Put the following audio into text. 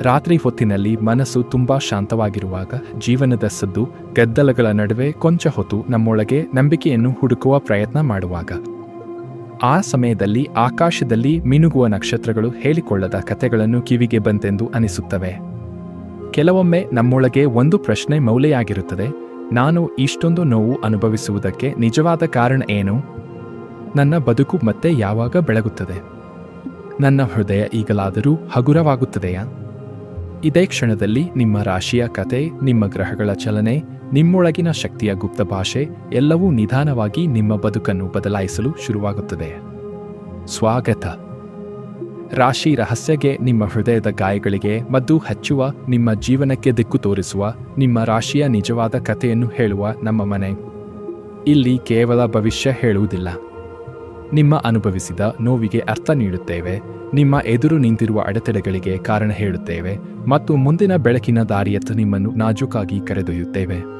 ರಾತ್ರಿ ಹೊತ್ತಿನಲ್ಲಿ ಮನಸ್ಸು ತುಂಬಾ ಶಾಂತವಾಗಿರುವಾಗ ಜೀವನದ ಸದ್ದು, ಗದ್ದಲಗಳ ನಡುವೆ ಕೊಂಚ ಹೊತ್ತು ನಮ್ಮೊಳಗೆ ನಂಬಿಕೆಯನ್ನು ಹುಡುಕುವ ಪ್ರಯತ್ನ ಮಾಡುವಾಗ. ಆ ಸಮಯದಲ್ಲಿ ಆಕಾಶದಲ್ಲಿ ಮಿನುಗುವ ನಕ್ಷತ್ರಗಳು ಹೇಳಿಕೊಳ್ಳದ ಕಥೆಗಳನ್ನು ಕಿವಿಗೆ ಬಂತೆಂದು ಅನಿಸುತ್ತವೆ. ಕೆಲವೊಮ್ಮೆ ನಮ್ಮೊಳಗೆ ಒಂದು ಪ್ರಶ್ನೆ ಮೌಲೆಯಾಗಿರುತ್ತದೆ ನಾನು ಇಷ್ಟೊಂದು ನೋವು ಅನುಭವಿಸುವುದಕ್ಕೆ ನಿಜವಾದ ಕಾರಣ ಏನು? ನನ್ನ ಬದುಕು ಮತ್ತೆ ಯಾವಾಗ ಬೆಳಗುತ್ತದೆ? ನನ್ನ ಹೃದಯ ಈಗಲಾದರೂ ಹಗುರವಾಗುತ್ತದೆಯಾ? ಇದೇ ಕ್ಷಣದಲ್ಲಿ ನಿಮ್ಮ ರಾಶಿಯ ಕತೆ, ನಿಮ್ಮ ಗ್ರಹಗಳ ಚಲನೆ, ನಿಮ್ಮೊಳಗಿನ ಶಕ್ತಿಯ ಗುಪ್ತ ಭಾಷೆ ಎಲ್ಲವೂ ನಿಧಾನವಾಗಿ ನಿಮ್ಮ ಬದುಕನ್ನು ಬದಲಾಯಿಸಲು ಶುರುವಾಗುತ್ತದೆ. ಸ್ವಾಗತ. ರಾಶಿ ರಹಸ್ಯಗೆ, ನಿಮ್ಮ ಹೃದಯದ ಗಾಯಗಳಿಗೆ ಮದ್ದು ಹಚ್ಚುವ, ನಿಮ್ಮ ಜೀವನಕ್ಕೆ ದಿಕ್ಕು ತೋರಿಸುವ, ನಿಮ್ಮ ರಾಶಿಯ ನಿಜವಾದ ಕಥೆಯನ್ನು ಹೇಳುವ ನಮ್ಮ ಮನೆ. ಇಲ್ಲಿ ಕೇವಲ ಭವಿಷ್ಯ ಹೇಳುವುದಿಲ್ಲ. ನಿಮ್ಮ ಅನುಭವಿಸಿದ ನೋವಿಗೆ ಅರ್ಥ ನೀಡುತ್ತೇವೆ, ನಿಮ್ಮ ಎದುರು ನಿಂತಿರುವ ಅಡೆತಡೆಗಳಿಗೆ ಕಾರಣ ಹೇಳುತ್ತೇವೆ ಮತ್ತು ಮುಂದಿನ ಬೆಳಕಿನ ದಾರಿಯತ್ತ ನಿಮ್ಮನ್ನು ನಾಜೂಕಾಗಿ ಕರೆದೊಯ್ಯುತ್ತೇವೆ.